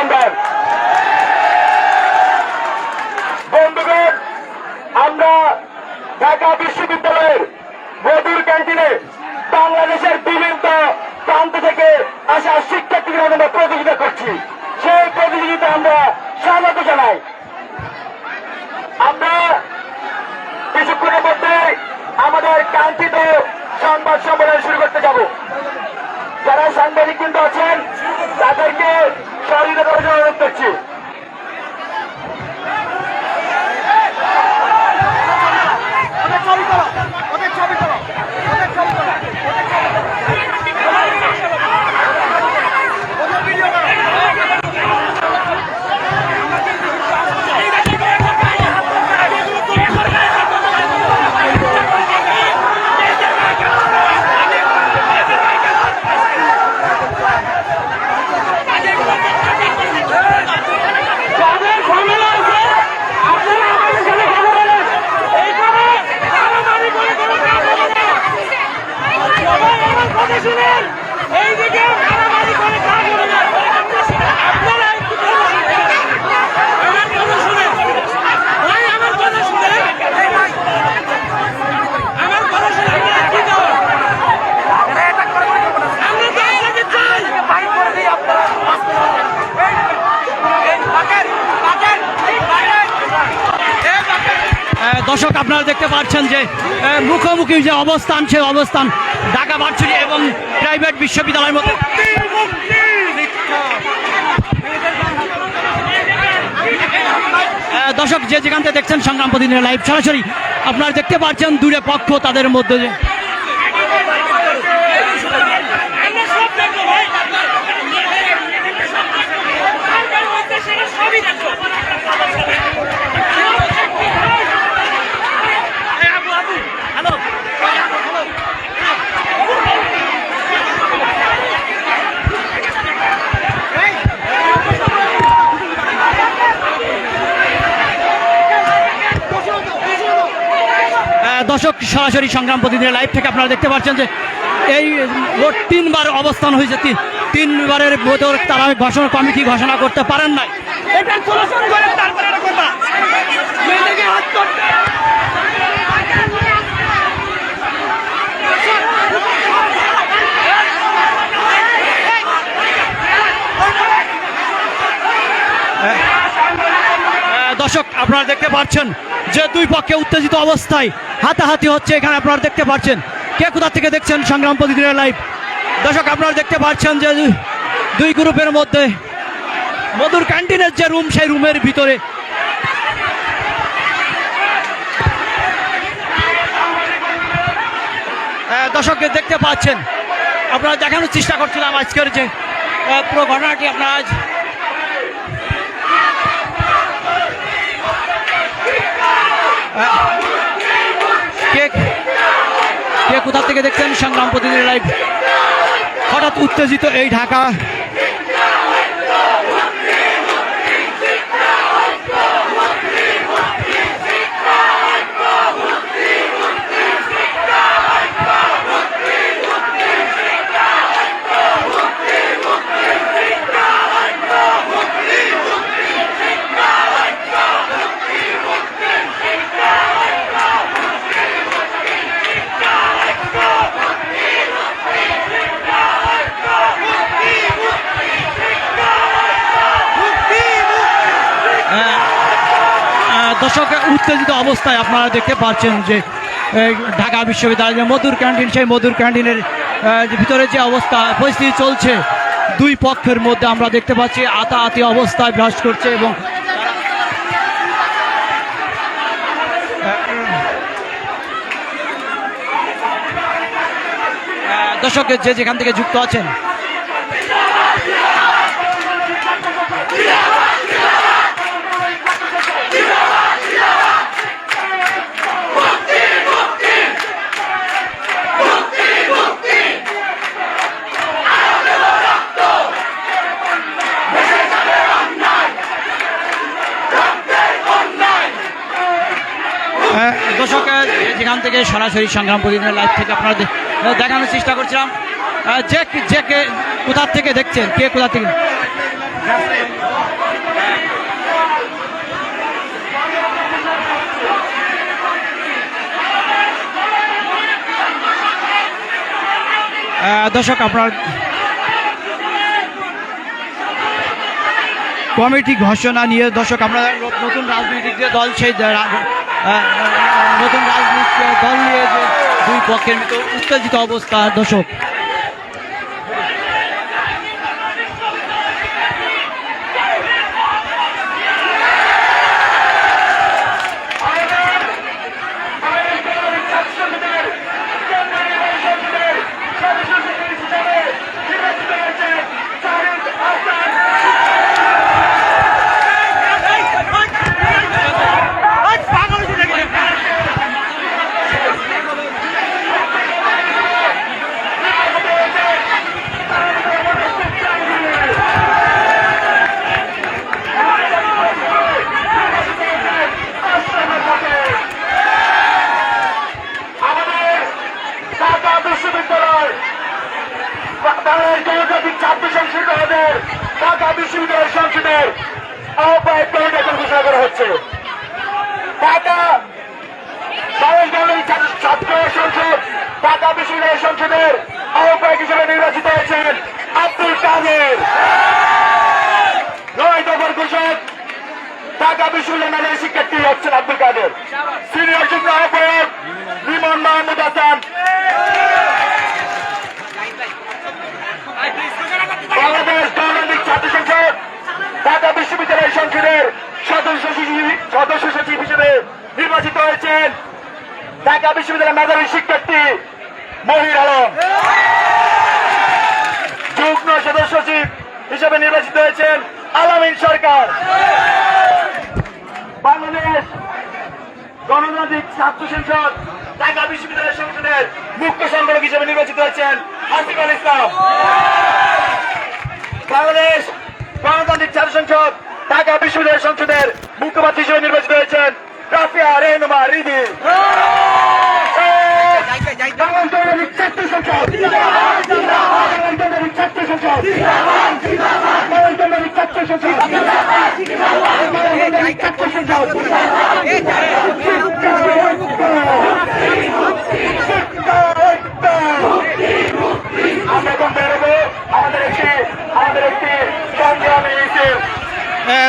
অভিনন্দন বন্ধুগণ, আমরা ঢাকা বিশ্ববিদ্যালয়ের মধুর ক্যান্টিনে বাংলাদেশের বিভিন্ন প্রান্ত থেকে আসা শিক্ষার্থীদের আমরা প্রতিযোগিতা করছি। সেই প্রতিযোগিতা আমরা স্বাগত জানাই। আমরা কিছুক্ষণের মধ্যে আমাদের কাঙ্ক্ষিত সংবাদ সম্মেলন শুরু করতে যাব। যারা সাংবাদিক কিন্তু আছেন, তাদেরকে সহযোগিতা করার জন্য অনুরোধ করছি ওদের ছবি করো ওদের ছবি করো ওদের ছবি করো ওদের ভিডিও করো যাদের ঝামেলা আছে আপনারা আমাদের সাথে কথা বলেন এইখানে মারামারি করে কোনো কাজ হবে না সবাই আমার কথা শুনেন এইদিকে মারামারি করে কাজ হবে না আপনারা একটু কথা শুনেন আমার কথা শুনেন ভাই আমার কথা শুনেন আমার কথা শুনে আপনারা কি করেন আমরা তো আপনাকে চাই ভাই করে দিই আপনারা আহ, দর্শক আপনারা দেখতে পাচ্ছেন যে মুখোমুখি যে অবস্থান সে অবস্থান ঢাকা ভার্সিটি এবং প্রাইভেট বিশ্ববিদ্যালয়ের মধ্যে আহ, দর্শক যে যেখান থেকে দেখছেন সংগ্রাম প্রতিদিনের লাইভ সরাসরি আপনারা দেখতে পাচ্ছেন দূরে পক্ষ তাদের মধ্যে দর্শক সরাসরি সংগ্রাম প্রতিদিনের লাইভ থেকে আপনারা দেখতে পাচ্ছেন যে এই মোট তিনবার অবস্থান হয়েছে। তিন তিনবারের ভেতর তারা ঘোষণা কমিটি ঘোষণা করতে পারেন নাই। এটা সলিউশন করে তারপরে এটা করবা হাত করতে দর্শক আপনারা দেখতে পাচ্ছেন যে দুই পক্ষে উত্তেজিত অবস্থায় হাতাহাতি হচ্ছে এখানে আপনারা দেখতে পাচ্ছেন। কে কোথা থেকে দেখছেন সংগ্রাম প্রতিদিনের লাইভ দর্শক, আপনারা দেখতে পাচ্ছেন যে দুই- গ্রুপের মধ্যে মধুর ক্যান্টিনের যে রুম সেই রুমের ভিতরে দর্শককে দেখতে পাচ্ছেন। আপনারা দেখানোর চেষ্টা করছিলাম আজকের যে পুরো ঘটনাটি আপনারা আজ কে কে কোথা থেকে দেখছেন? সংগ্রাম প্রতিদিনের লাইভ হঠাৎ উত্তেজিত এই ঢাকা। আহ, দর্শক উত্তেজিত অবস্থায় আপনারা দেখতে পাচ্ছেন যে ঢাকা বিশ্ববিদ্যালয়ের যে মধুর ক্যান্টিন সেই মধুর ক্যান্টিনের ভিতরে যে অবস্থা পরিস্থিতি চলছে দুই পক্ষের মধ্যে আমরা দেখতে পাচ্ছি আতাআতি অবস্থায় বিরাজ করছে এবং দর্শকের যে যেখান থেকে যুক্ত আছেন। দর্শকের যেখান থেকে সরাসরি সংগ্রাম প্রতিদিনের লাইভ থেকে আপনারা দেখানোর চেষ্টা করছিলাম। যে যে কে কোথার থেকে দেখছেন? কে কোথা থেকে? দর্শক, আপনার কমিটি ঘোষণা নিয়ে দর্শক, আপনারা নতুন রাজনৈতিক যে দল, সেই নতুন রাজনৈতিক দল নিয়ে যে দুই পক্ষের ভিতরে উত্তেজিত অবস্থা দর্শক পাগল হয়েছে নাকি? আমাদের ঢাকা বিশ্ববিদ্যালয় বাংলাদেশ গণতান্ত্রিক ছাত্র সংসদ আমাদের ঢাকা বিশ্ববিদ্যালয় সংসদের আহ্বায়ক কমিটি এখন ঘোষণা করা হচ্ছে ঢাকা বাংলাদেশ গণতান্ত্রিক ছাত্র- ছাত্র সংসদ ঢাকা সংসদের আহ্বায়ক হিসেবে নির্বাচিত হয়েছেন আব্দুল কাদের। নয় দফার ঘোষক ঢাকা বিশ্ববিদ্যালয় মেধাবী শিক্ষার্থী হচ্ছেন আব্দুল কাদের। সিনিয়র যুগ্ম আহ্বায়ক বিমন মাহমুদ হাসান। বাংলাদেশ গণতান্ত্রিক ছাত্র সংসদ ঢাকা বিশ্ববিদ্যালয় সংসদের সদস্য সদস্য সচিব হিসেবে নির্বাচিত হয়েছেন ঢাকা বিশ্ববিদ্যালয়ের মেধাবী শিক্ষার্থী মহির আলম। যুগ্ম সদস্য সচিব হিসেবে নির্বাচিত হয়েছেন আলামিন সরকার। বাংলাদেশ গণতান্ত্রিক ছাত্র সংসদ ঢাকা বিশ্ববিদ্যালয় সংসদের মুখ্য সংগঠক হিসেবে নির্বাচিত হয়েছেন আসিফুল ইসলাম। বাংলাদেশ গণতান্ত্রিক ছাত্র সংসদ ঢাকা বিশ্ববিদ্যালয় সংসদের মুখপাত্র হিসেবে নির্বাচিত হয়েছেন রাফিয়া রেহনুমা রিদি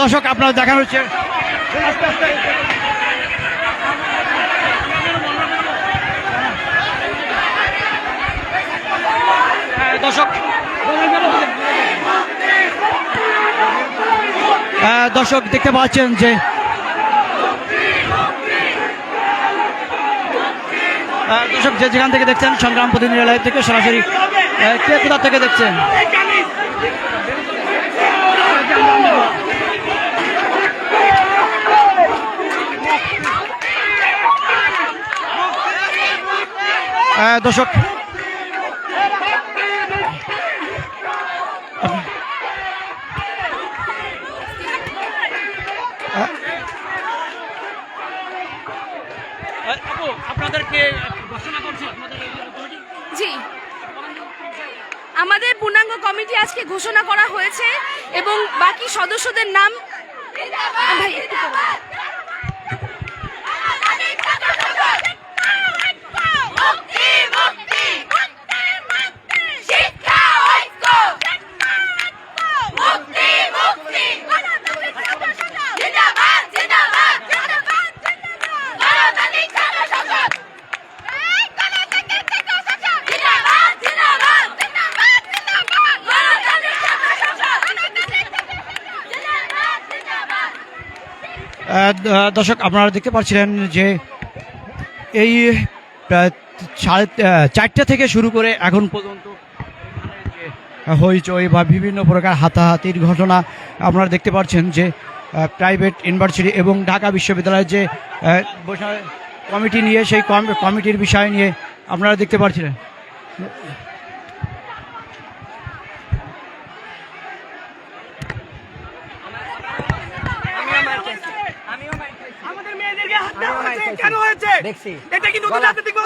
দর্শক আপনারা দেখানো হচ্ছে। দর্শক। আহ, দর্শক দেখতে পাচ্ছেন যে আহ, দর্শক যে যেখান থেকে দেখছেন সংগ্রাম প্রতিনিধিরালয় থেকে সরাসরি কে কোথা থেকে দেখছেন? আহ, দর্শক জি। আমাদের পূর্ণাঙ্গ কমিটি আজকে ঘোষণা করা হয়েছে এবং বাকি সদস্যদের নাম ভাই দর্শক, আপনারা দেখতে পাচ্ছিলেন যে এই সাড়ে চারটে থেকে শুরু করে এখন পর্যন্ত হইচই বা বিভিন্ন প্রকার হাতাহাতির ঘটনা আপনারা দেখতে পাচ্ছেন যে প্রাইভেট ইউনিভার্সিটি এবং ঢাকা বিশ্ববিদ্যালয়ের যে কমিটি নিয়ে, সেই কমিটির বিষয় নিয়ে আপনারা দেখতে পাচ্ছিলেন আমাদের মেয়েদেরকে হত্যা হয়েছে কেন হয়েছে। এটা কি নতুন রাজনৈতিক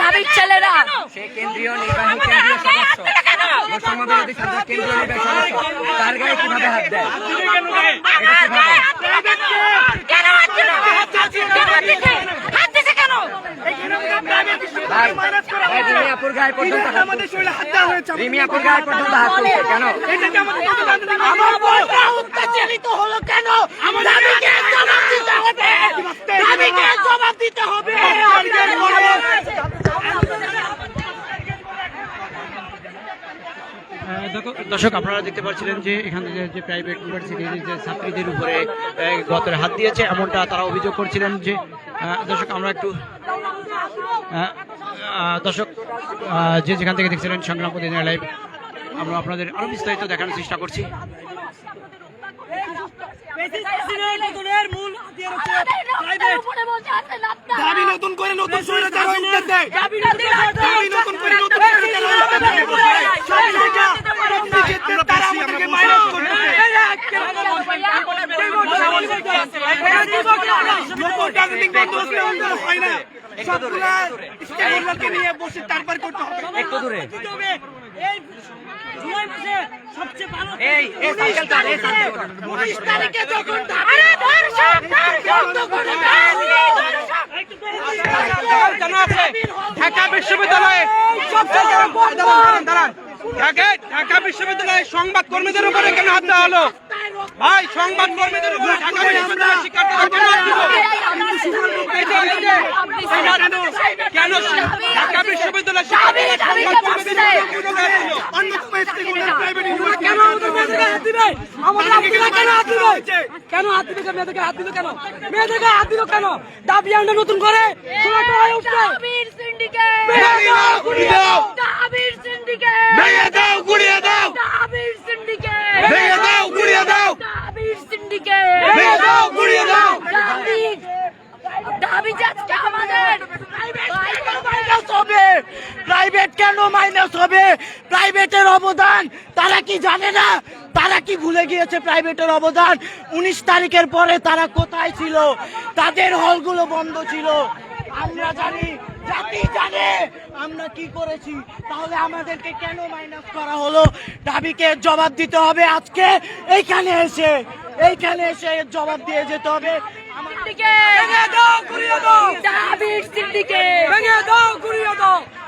ঢাবির ছেলেরা। সে কেন্দ্রীয় নির্বাহী কেন্দ্রীয় সদস্য। কেন্দ্রীয় নির্বাহী সদস্য। তার গায়ে হাত দেয়? এটা কীভাবে জবাব দিতে হবে। দর্শক আপনারা দেখতে পাচ্ছিলেন যে এখানে যে- যে প্রাইভেট ইউনিভার্সিটির যে ছাত্রীদের উপরে গতের হাত দিয়েছে এমনটা তারা অভিযোগ করছিলেন যে দর্শক আমরা একটু দর্শক যে যেখান থেকে দেখছিলেন সংগ্রাম প্রতিদিনের লাইভ আমরা আপনাদের আরও বিস্তারিত দেখানোর চেষ্টা করছি নতুন করে নতুন দেয় নতুন করে ঢাকা বিশ্ববিদ্যালয়ে সবচেয়ে ঢাকা বিশ্ববিদ্যালয়ে সংবাদ কর্মীদের উপরে কেন হাত দেওয়া হলো? ভাই সংবাদ কর্মীদের উপরে ঢাকা কেন ঢাকা উপরে কেন? আমাদের কেন হাত দিল কেন মেয়েদেরকে হাত দিল কেন দাবি আমরা নতুন করে সময়টা হয়ে উঠছে দাবির syndicate! ভেঙে দাও, গুড়িয়ে দাও। দাবির syndicate! ভেঙে দাও, গুড়িয়ে দাও। দাবির syndicate! ভেঙে দাও, গুড়িয়ে দাও। দাবির syndicate! ভেঙে দাও, গুড়িয়ে দাও। দাবি- দাবি যে আজকে আমাদের মাইনাস হবে প্রাইভেট কেন মাইনাস হবে প্রাইভেটের অবদান তারা কি জানে না তারা কি ভুলে গিয়েছে অবদান। উনিশ তারিখের পরে তারা কোথায় ছিল? তাদের হলগুলো বন্ধ ছিল। আমরা জানি জাতি জানে। আমরা কি করেছি? তাহলে আমাদেরকে কেন মাইনাস করা হলো? দাবিকে জবাব দিতে হবে আজকে। এইখানে এসে এইখানে এসে জবাব দিয়ে যেতে হবে। আমার syndicate! ভেঙে দাও দাও।